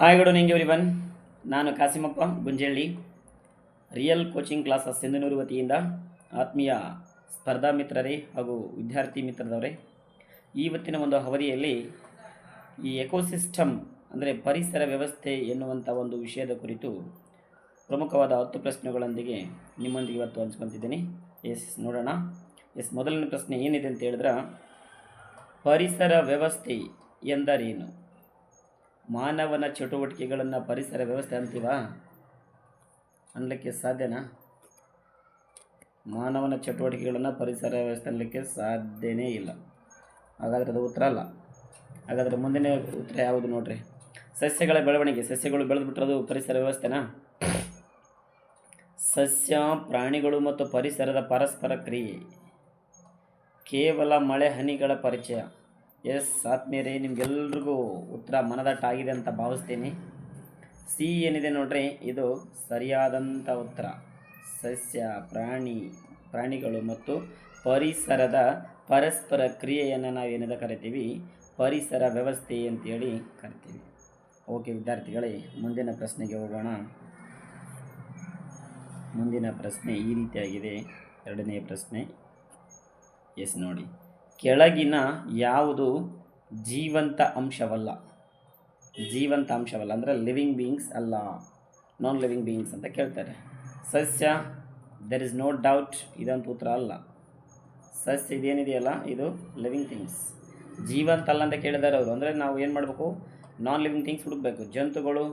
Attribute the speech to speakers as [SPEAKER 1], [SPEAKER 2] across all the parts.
[SPEAKER 1] Hi good evening everyone ನಾನು Kasimappa Gunjalli. Real coaching classes Sindhanur ವತಿಯಿಂದ ಆತ್ಮೀಯ ಸ್ಪರ್ಧಾ ಮಿತ್ರರೇ ಹಾಗೂ ವಿದ್ಯಾರ್ಥಿ ಮಿತ್ರದವರೇ ಇವತ್ತಿನ ಒಂದು ಅವಧಿಯಲ್ಲಿ ಈ ಎಕೋಸಿಸ್ಟಮ್ ಅಂದರೆ ಪರಿಸರ ವ್ಯವಸ್ಥೆ ಎನ್ನುವಂಥ ಒಂದು ವಿಷಯದ ಕುರಿತು ಪ್ರಮುಖವಾದ ಹತ್ತು ಪ್ರಶ್ನೆಗಳೊಂದಿಗೆ ನಿಮ್ಮೊಂದಿಗೆ ಇವತ್ತು ಹಂಚ್ಕೊತಿದ್ದೀನಿ. ಎಸ್ ನೋಡೋಣ. ಎಸ್ ಮೊದಲನೇ ಪ್ರಶ್ನೆ ಏನಿದೆ ಅಂತ ಹೇಳಿದ್ರೆ, ಪರಿಸರ ವ್ಯವಸ್ಥೆ ಎಂದರೇನು? ಮಾನವನ ಚಟುವಟಿಕೆಗಳನ್ನು ಪರಿಸರ ವ್ಯವಸ್ಥೆ ಅಂತೀವಾ? ಅನ್ನಲಿಕ್ಕೆ ಸಾಧ್ಯನಾ? ಮಾನವನ ಚಟುವಟಿಕೆಗಳನ್ನು ಪರಿಸರ ವ್ಯವಸ್ಥೆ ಅನ್ನಲಿಕ್ಕೆ ಸಾಧ್ಯನೇ ಇಲ್ಲ. ಹಾಗಾದರೆ ಅದು ಉತ್ತರ ಅಲ್ಲ. ಹಾಗಾದರೆ ಮುಂದಿನ ಉತ್ತರ ಯಾವುದು ನೋಡ್ರಿ? ಸಸ್ಯಗಳ ಬೆಳವಣಿಗೆ. ಸಸ್ಯಗಳು ಬೆಳೆದ್ಬಿಟ್ರೆ ಅದು ಪರಿಸರ ವ್ಯವಸ್ಥೆನಾ? ಸಸ್ಯ, ಪ್ರಾಣಿಗಳು ಮತ್ತು ಪರಿಸರದ ಪರಸ್ಪರ ಕ್ರಿಯೆ. ಕೇವಲ ಮಳೆ ಹನಿಗಳ ಪರಿಚಯ. ಎಸ್ ಆತ್ಮೀಯರೇ, ನಿಮಗೆಲ್ರಿಗೂ ಉತ್ತರ ಮನದಟ್ಟಾಗಿದೆ ಅಂತ ಭಾವಿಸ್ತೀನಿ. ಸಿ ಏನಿದೆ ನೋಡ್ರಿ, ಇದು ಸರಿಯಾದಂಥ ಉತ್ತರ. ಸಸ್ಯ, ಪ್ರಾಣಿ, ಪ್ರಾಣಿಗಳು ಮತ್ತು ಪರಿಸರದ ಪರಸ್ಪರ ಕ್ರಿಯೆಯನ್ನು ನಾವು ಏನಿದೆ ಕರಿತೀವಿ? ಪರಿಸರ ವ್ಯವಸ್ಥೆ ಅಂತೇಳಿ ಕರಿತೀವಿ. ಓಕೆ ವಿದ್ಯಾರ್ಥಿಗಳೇ, ಮುಂದಿನ ಪ್ರಶ್ನೆಗೆ ಹೋಗೋಣ. ಮುಂದಿನ ಪ್ರಶ್ನೆ ಈ ರೀತಿಯಾಗಿದೆ. ಎರಡನೇ ಪ್ರಶ್ನೆ ಎಸ್ ನೋಡಿ. ಕೆಳಗಿನ ಯಾವುದು ಜೀವಂತ ಅಂಶವಲ್ಲ? ಜೀವಂತ ಅಂಶವಲ್ಲ ಅಂದರೆ ಲಿವಿಂಗ್ ಬೀಯಿಂಗ್ಸ್ ಅಲ್ಲ. ನಾನ್ ಲಿವಿಂಗ್ ಬೀಯಿಂಗ್ಸ್ ಅಂತ ಕೇಳ್ತಾರೆ. ಸಸ್ಯ ದೆರ್ ಇಸ್ ನೋ ಡೌಟ್ ಇದಂತ ಉತ್ತರ ಅಲ್ಲ. ಸಸ್ಯ ಇದೇನಿದೆಯಲ್ಲ? ಇದು ಲಿವಿಂಗ್ ಥಿಂಗ್ಸ್ ಜೀವಂತ ಅಲ್ಲ ಅಂತ ಕೇಳಿದ್ದಾರೆ ಅವರು. ಅಂದರೆ ನಾವು ಏನು ಮಾಡಬೇಕು? ನಾನ್ ಲಿವಿಂಗ್ ಥಿಂಗ್ಸ್ ಹುಡುಕಬೇಕು. ಜಂತುಗಳು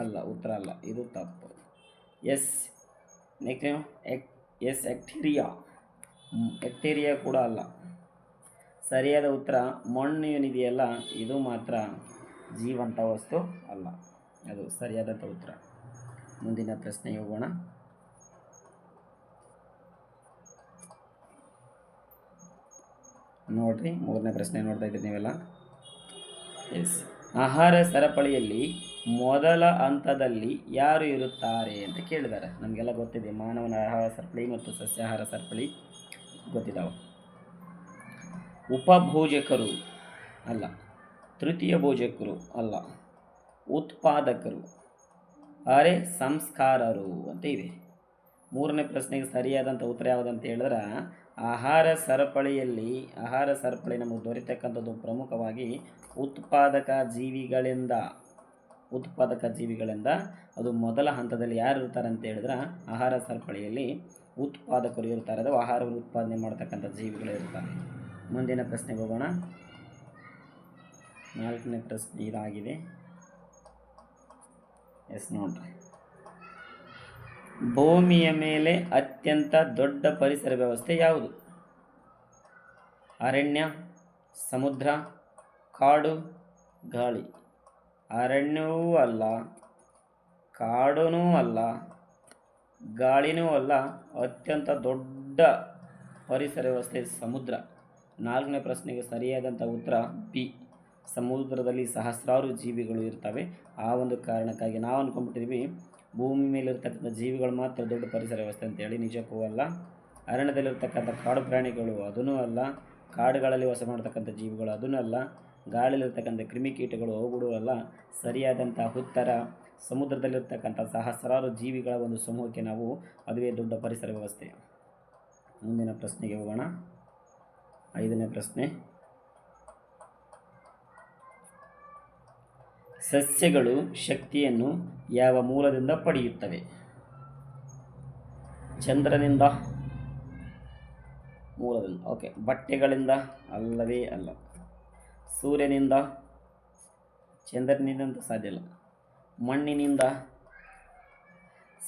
[SPEAKER 1] ಅಲ್ಲ, ಉತ್ತರ ಅಲ್ಲ. ಇದು ತಪ್ಪು. ಎಸ್ ನೆಕ್ಸ್ಟ್ ಎಕ್ ಎಸ್ ಎಕ್ಟೀರಿಯಾ ಎಕ್ಟೀರಿಯಾ ಕೂಡ ಅಲ್ಲ. ಸರಿಯಾದ ಉತ್ತರ ಮಣ್ಣು ಏನಿದೆಯಲ್ಲ ಇದು ಮಾತ್ರ ಜೀವಂತ ವಸ್ತು ಅಲ್ಲ. ಅದು ಸರಿಯಾದಂಥ ಉತ್ತರ. ಮುಂದಿನ ಪ್ರಶ್ನೆ ಹೋಗೋಣ. ನೋಡ್ರಿ, ಮೂರನೇ ಪ್ರಶ್ನೆ ನೋಡ್ತಾ ಇದ್ದೀರಿ ನೀವೆಲ್ಲ. ಎಸ್ ಆಹಾರ ಸರಪಳಿಯಲ್ಲಿ ಮೊದಲ ಹಂತದಲ್ಲಿ ಯಾರು ಇರುತ್ತಾರೆ ಅಂತ ಕೇಳಿದ್ದಾರೆ. ನಮಗೆಲ್ಲ ಗೊತ್ತಿದೆ, ಮಾನವನ ಆಹಾರ ಸರಪಳಿ ಮತ್ತು ಸಸ್ಯಾಹಾರ ಸರಪಳಿ ಗೊತ್ತಿದ್ದಾವೆ. ಉಪಭೋಜಕರು ಅಲ್ಲ, ತೃತೀಯ ಭೋಜಕರು ಅಲ್ಲ, ಉತ್ಪಾದಕರು. ಅರೆ ಸಂಸ್ಕಾರರು ಅಂತ ಇದೆ. ಮೂರನೇ ಪ್ರಶ್ನೆಗೆ ಸರಿಯಾದಂಥ ಉತ್ತರ ಯಾವುದಂತ ಹೇಳಿದ್ರೆ, ಆಹಾರ ಸರಪಳಿಯಲ್ಲಿ, ಆಹಾರ ಸರಪಳಿ ನಮಗೆ ದೊರೆತಕ್ಕಂಥದ್ದು ಪ್ರಮುಖವಾಗಿ ಉತ್ಪಾದಕ ಜೀವಿಗಳಿಂದ ಉತ್ಪಾದಕ ಜೀವಿಗಳಿಂದ ಅದು ಮೊದಲ ಹಂತದಲ್ಲಿ ಯಾರು ಇರ್ತಾರೆ ಅಂತ ಹೇಳಿದ್ರೆ, ಆಹಾರ ಸರಪಳಿಯಲ್ಲಿ ಉತ್ಪಾದಕರು ಇರ್ತಾರೆ ಅದು ಆಹಾರವನ್ನು ಉತ್ಪಾದನೆ ಮಾಡ್ತಕ್ಕಂಥ ಜೀವಿಗಳು ಇರ್ತಾರೆ. ಮುಂದಿನ ಪ್ರಶ್ನೆಗೆ ಹೋಗೋಣ. ನಾಲ್ಕನೇ ಪ್ರಶ್ನೆ ಇದಾಗಿದೆ. ಎಸ್ ನೋಡ್ರಿ ಭೂಮಿಯ ಮೇಲೆ ಅತ್ಯಂತ ದೊಡ್ಡ ಪರಿಸರ ವ್ಯವಸ್ಥೆ ಯಾವುದು? ಅರಣ್ಯ, ಸಮುದ್ರ, ಕಾಡು, ಗಾಳಿ. ಅರಣ್ಯವೂ ಅಲ್ಲ ಕಾಡೂ ಅಲ್ಲ, ಗಾಳಿನೂ ಅಲ್ಲ, ಅತ್ಯಂತ ದೊಡ್ಡ ಪರಿಸರ ವ್ಯವಸ್ಥೆ ಸಮುದ್ರ. ನಾಲ್ಕನೇ ಪ್ರಶ್ನೆಗೆ ಸರಿಯಾದಂಥ ಉತ್ತರ ಬಿ ಸಮುದ್ರದಲ್ಲಿ ಸಹಸ್ರಾರು ಜೀವಿಗಳು ಇರ್ತವೆ. ಆ ಒಂದು ಕಾರಣಕ್ಕಾಗಿ ನಾವು ಅಂದ್ಕೊಂಡ್ಬಿಟ್ಟಿದ್ವಿ ಭೂಮಿ ಮೇಲಿರ್ತಕ್ಕಂಥ ಜೀವಿಗಳು ಮಾತ್ರ ದೊಡ್ಡ ಪರಿಸರ ವ್ಯವಸ್ಥೆ ಅಂತೇಳಿ ನಿಜಕ್ಕೂ ಅಲ್ಲ. ಅರಣ್ಯದಲ್ಲಿರ್ತಕ್ಕಂಥ ಕಾಡು ಪ್ರಾಣಿಗಳು ಅದೂ ಅಲ್ಲ. ಕಾಡುಗಳಲ್ಲಿ ವಾಸ ಮಾಡ್ತಕ್ಕಂಥ ಜೀವಿಗಳು ಅದೂ ಅಲ್ಲ. ಗಾಳಿಲಿರ್ತಕ್ಕಂಥ ಕ್ರಿಮಿಕೀಟಗಳು ಅವುಗಳು ಅಲ್ಲ. ಸರಿಯಾದಂಥ ಉತ್ತರ, ಸಮುದ್ರದಲ್ಲಿರ್ತಕ್ಕಂಥ ಸಹಸ್ರಾರು ಜೀವಿಗಳ ಒಂದು ಸಮೂಹಕ್ಕೆ ನಾವು ಅದುವೇ ದೊಡ್ಡ ಪರಿಸರ ವ್ಯವಸ್ಥೆ. ಮುಂದಿನ ಪ್ರಶ್ನೆಗೆ ಹೋಗೋಣ. ಐದನೇ ಪ್ರಶ್ನೆ. ಸಸ್ಯಗಳು ಶಕ್ತಿಯನ್ನು ಯಾವ ಮೂಲದಿಂದ ಪಡೆಯುತ್ತವೆ? ಚಂದ್ರನಿಂದ? ಮೂಲದಿಂದ. ಓಕೆ ಬಟ್ಟೆಗಳಿಂದ? ಅಲ್ಲವೇ ಅಲ್ಲ. ಸೂರ್ಯನಿಂದ? ಚಂದ್ರನಿಂದ ಅಂತ ಸಾಧ್ಯ ಇಲ್ಲ. ಮಣ್ಣಿನಿಂದ?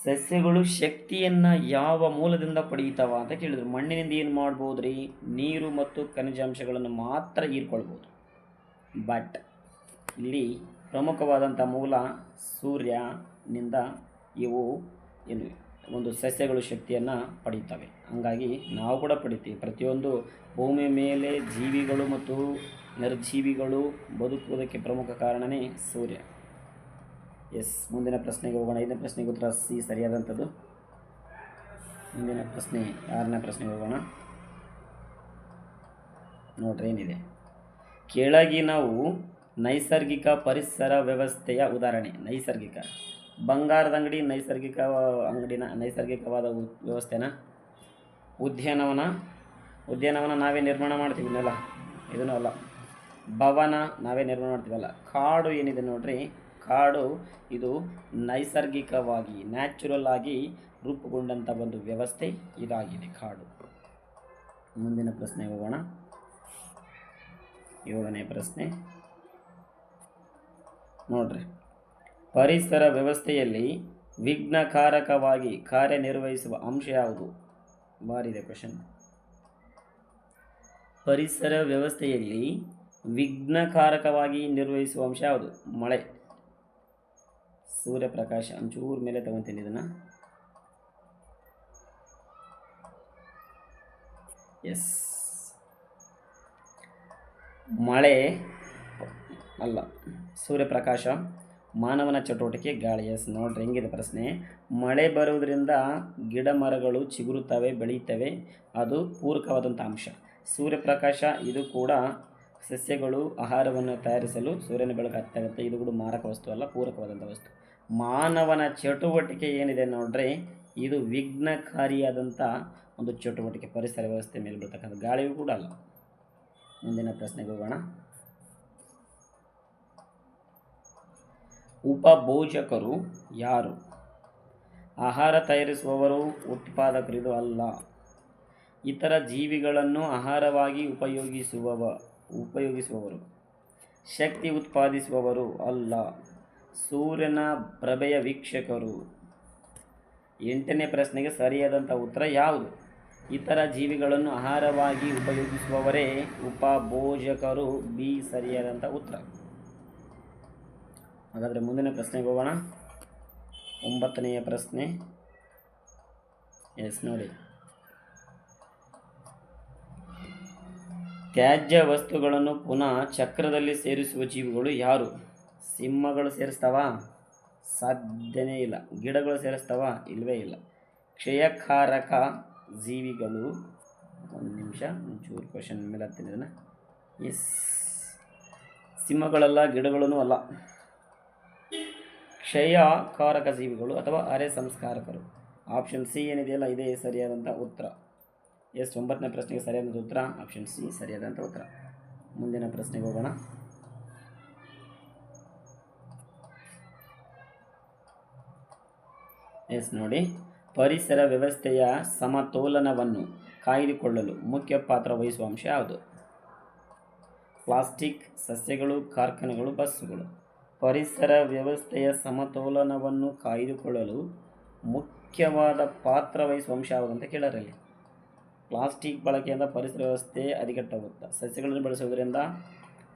[SPEAKER 1] ಸಸ್ಯಗಳು ಶಕ್ತಿಯನ್ನು ಯಾವ ಮೂಲದಿಂದ ಪಡೆಯುತ್ತವ ಅಂತ ಕೇಳಿದ್ರು. ಮಣ್ಣಿನಿಂದ ಏನು ಮಾಡ್ಬೋದು ರೀ ನೀರು ಮತ್ತು ಖನಿಜಾಂಶಗಳನ್ನು ಮಾತ್ರ ಹೀರ್ಕೊಳ್ಬೋದು. ಬಟ್ ಇಲ್ಲಿ ಪ್ರಮುಖವಾದಂಥ ಮೂಲ ಸೂರ್ಯನಿಂದ ಇವು ಏನು? ಒಂದು ಸಸ್ಯಗಳು ಶಕ್ತಿಯನ್ನು ಪಡೆಯುತ್ತವೆ. ಹಾಗಾಗಿ ನಾವು ಕೂಡ ಪಡಿತೀವಿ ಪ್ರತಿಯೊಂದು ಭೂಮಿಯ ಮೇಲೆ ಜೀವಿಗಳು ಮತ್ತು ನಿರ್ಜೀವಿಗಳು ಬದುಕುವುದಕ್ಕೆ ಪ್ರಮುಖ ಕಾರಣವೇ ಸೂರ್ಯ. ಎಸ್, ಮುಂದಿನ ಪ್ರಶ್ನೆಗೆ ಹೋಗೋಣ. ಐದನೇ ಪ್ರಶ್ನೆಗೆ ಉತ್ತರ ಸಿ, ಸರಿಯಾದಂಥದ್ದು. ಮುಂದಿನ ಪ್ರಶ್ನೆ, ಆರನೇ ಪ್ರಶ್ನೆಗೆ ಹೋಗೋಣ. ನೋಡ್ರಿ, ಏನಿದೆ? ಕೆಳಗಿನವು ನೈಸರ್ಗಿಕ ಪರಿಸರ ವ್ಯವಸ್ಥೆಯ ಉದಾಹರಣೆ. ನೈಸರ್ಗಿಕ. ಬಂಗಾರದ ಅಂಗಡಿ, ನೈಸರ್ಗಿಕ, ಅಂಗಡಿನ, ನೈಸರ್ಗಿಕವಾದ ವ್ಯವಸ್ಥೆನ. ಉದ್ಯಾನವನ. ಉದ್ಯಾನವನ ನಾವೇ ನಿರ್ಮಾಣ ಮಾಡ್ತೀವಿ ಇದನ್ನೂ ಅಲ್ಲ. ಭವನ ನಾವೇ ನಿರ್ಮಾಣ ಮಾಡ್ತೀವಲ್ಲ. ಕಾಡು ಏನಿದೆ ನೋಡ್ರಿ ಕಾಡು ಇದು ನೈಸರ್ಗಿಕವಾಗಿ ನ್ಯಾಚುರಲ್ ಆಗಿ ರೂಪುಗೊಂಡಂಥ ಒಂದು ವ್ಯವಸ್ಥೆ ಇದಾಗಿದೆ ಕಾಡು. ಮುಂದಿನ ಪ್ರಶ್ನೆ ಹೋಗೋಣ. ಏಳನೇ ಪ್ರಶ್ನೆ. ನೋಡ್ರಿ. ಪರಿಸರ ವ್ಯವಸ್ಥೆಯಲ್ಲಿ ವಿಘ್ನಕಾರಕವಾಗಿ ಕಾರ್ಯನಿರ್ವಹಿಸುವ ಅಂಶ ಯಾವುದು? ಬಾರಿದೆ ಕ್ವಶನ್ ಪರಿಸರ ವ್ಯವಸ್ಥೆಯಲ್ಲಿ ವಿಘ್ನಕಾರಕವಾಗಿ ನಿರ್ವಹಿಸುವ ಅಂಶ ಯಾವುದು? ಮಳೆ. ಸೂರ್ಯಪ್ರಕಾಶ ಒಂಚೂರು ಮೇಲೆ ತಗೊತೀನಿ ಇದನ್ನು. ಎಸ್ ಮಳೆ ಅಲ್ಲ, ಸೂರ್ಯಪ್ರಕಾಶ, ಮಾನವನ ಚಟುವಟಿಕೆ ಗಾಳಿ. ಎಸ್ ನೋಡ್ರಿ, ಹೆಂಗಿದೆ ಪ್ರಶ್ನೆ. ಮಳೆ ಬರುವುದರಿಂದ ಗಿಡ ಮರಗಳು ಚಿಗುರುತ್ತವೆ, ಬೆಳೆಯುತ್ತವೆ. ಅದು ಪೂರಕವಾದಂಥ ಅಂಶ. ಸೂರ್ಯಪ್ರಕಾಶ, ಇದು ಕೂಡ ಸಸ್ಯಗಳು ಆಹಾರವನ್ನು ತಯಾರಿಸಲು ಸೂರ್ಯನ ಬೆಳಕು ಹತ್ತಾಗುತ್ತೆ ಇದು ಕೂಡ ಮಾರಕ ವಸ್ತು ಅಲ್ಲ ಪೂರಕವಾದಂಥ ವಸ್ತು. ಮಾನವನ ಚಟುವಟಿಕೆ ಏನಿದೆ ನೋಡ್ರಿ, ಇದು ವಿಘ್ನಕಾರಿಯಾದಂಥ ಒಂದು ಚಟುವಟಿಕೆ ಪರಿಸರ ವ್ಯವಸ್ಥೆ ಮೇಲೆ ಬರ್ತಕ್ಕಂಥ ಗಾಳಿಯೂ ಕೂಡ ಅಲ್ಲ. ಮುಂದಿನ ಪ್ರಶ್ನೆಗೆ ಹೋಗೋಣ. ಉಪಭೋಜಕರು ಯಾರು? ಆಹಾರ ತಯಾರಿಸುವವರು, ಉತ್ಪಾದಕರು ಇದು ಅಲ್ಲ. ಇತರ ಜೀವಿಗಳನ್ನು ಆಹಾರವಾಗಿ ಉಪಯೋಗಿಸುವವ, ಉಪಯೋಗಿಸುವವರು. ಶಕ್ತಿ ಉತ್ಪಾದಿಸುವವರು ಅಲ್ಲ. ಸೂರ್ಯನ ಪ್ರಭೆಯ ವೀಕ್ಷಕರು. ಎಂಟನೇ ಪ್ರಶ್ನೆಗೆ ಸರಿಯಾದಂಥ ಉತ್ತರ ಯಾವುದು? ಇತರ ಜೀವಿಗಳನ್ನು ಆಹಾರವಾಗಿ ಉಪಯೋಗಿಸುವವರೇ ಉಪಭೋಜಕರು? ಬಿ, ಸರಿಯಾದಂಥ ಉತ್ತರ. ಹಾಗಾದರೆ ಮುಂದಿನ ಪ್ರಶ್ನೆಗೆ ಹೋಗೋಣ. ಒಂಬತ್ತನೆಯ ಪ್ರಶ್ನೆ. ಎಸ್, ನೋಡಿ. ತ್ಯಾಜ್ಯ ವಸ್ತುಗಳನ್ನು ಪುನಃ ಚಕ್ರದಲ್ಲಿ ಸೇರಿಸುವ ಜೀವಿಗಳು ಯಾರು? ಸಿಂಹಗಳು ಸೇರಿಸ್ತಾವ? ಸಾಧ್ಯನೇ ಇಲ್ಲ. ಗಿಡಗಳು ಸೇರಿಸ್ತಾವ? ಇಲ್ಲವೇ ಇಲ್ಲ. ಕ್ಷಯಕಾರಕ ಜೀವಿಗಳು. ಒಂದು ನಿಮಿಷ, ಒಂಚೂರು ಕ್ವಶನ್ ಮೇಲೆ ಹತ್ತಿನ ಎಸ್ ಸಿಂಹಗಳಲ್ಲ ಗಿಡಗಳೂ ಅಲ್ಲ. ಕ್ಷಯಕಾರಕ ಜೀವಿಗಳು ಅಥವಾ ಅರೆ ಸಂಸ್ಕಾರಕರು. ಆಪ್ಷನ್ ಸಿ ಏನಿದೆಯಲ್ಲ, ಇದೇ ಸರಿಯಾದಂಥ ಉತ್ತರ. ಎಸ್ ಒಂಬತ್ತನೇ ಪ್ರಶ್ನೆಗೆ ಸರಿಯಾದಂಥ ಉತ್ತರ. ಆಪ್ಷನ್ ಸಿ ಸರಿಯಾದಂಥ ಉತ್ತರ. ಮುಂದಿನ ಪ್ರಶ್ನೆಗೆ ಹೋಗೋಣ. ಎಸ್ ನೋಡಿ. ಪರಿಸರ ವ್ಯವಸ್ಥೆಯ ಸಮತೋಲನವನ್ನು ಕಾಯ್ದುಕೊಳ್ಳಲು ಮುಖ್ಯ ಪಾತ್ರ ವಹಿಸುವ ಅಂಶ ಯಾವುದು? ಪ್ಲಾಸ್ಟಿಕ್, ಸಸ್ಯಗಳು, ಕಾರ್ಖಾನೆಗಳು, ಬಸ್ಸುಗಳು. ಪರಿಸರ ವ್ಯವಸ್ಥೆಯ ಸಮತೋಲನವನ್ನು ಕಾಯ್ದುಕೊಳ್ಳಲು ಮುಖ್ಯವಾದ ಪಾತ್ರ ವಹಿಸುವ ಅಂಶ ಅಂತ ಕೇಳರಲ್ಲಿ. ಪ್ಲಾಸ್ಟಿಕ್ ಬಳಕೆಯಿಂದ ಪರಿಸರ ವ್ಯವಸ್ಥೆ ಹದಗೆಟ್ಟೋಗುತ್ತೆ ಸಸ್ಯಗಳನ್ನು ಬೆಳೆಸೋದ್ರಿಂದ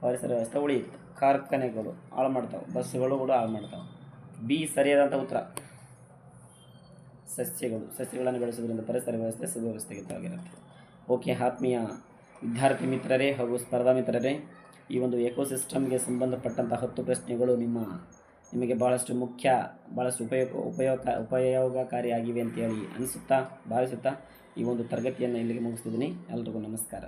[SPEAKER 1] ಪರಿಸರ ವ್ಯವಸ್ಥೆ ಉಳಿಯುತ್ತೆ, ಕಾರ್ಖಾನೆಗಳು ಹಾಳು ಮಾಡ್ತಾವೆ, ಬಸ್ಸುಗಳು ಕೂಡ ಹಾಳು ಮಾಡ್ತಾವೆ. ಬಿ ಸರಿಯಾದಂಥ ಉತ್ತರ. ಸಸ್ಯಗಳು, ಸಸ್ಯಗಳನ್ನು ಬೆಳೆಸುವುದರಿಂದ ಪರಿಸರ ವ್ಯವಸ್ಥೆ ಸುವ್ಯವಸ್ಥಿತವಾಗಿರುತ್ತೆ. ಓಕೆ, ಆತ್ಮೀಯ ವಿದ್ಯಾರ್ಥಿ ಮಿತ್ರರೇ ಹಾಗೂ ಸ್ಪರ್ಧಾ ಮಿತ್ರರೇ, ಈ ಒಂದು ಎಕೋಸಿಸ್ಟಮ್ಗೆ ಸಂಬಂಧಪಟ್ಟಂಥ ಹತ್ತು ಪ್ರಶ್ನೆಗಳು ನಿಮ್ಮ, ನಿಮಗೆ ಭಾಳಷ್ಟು ಮುಖ್ಯ ಭಾಳಷ್ಟು ಉಪಯೋಗ ಉಪಯೋಗ, ಉಪಯೋಗಕಾರಿಯಾಗಿವೆ ಅಂತೇಳಿ ಅನಿಸುತ್ತಾ, ಭಾವಿಸುತ್ತಾ ಈ ಒಂದು ತರಗತಿಯನ್ನು ಇಲ್ಲಿಗೆ ಮುಗಿಸ್ತಿದ್ದೀನಿ. ಎಲ್ರಿಗೂ ನಮಸ್ಕಾರ.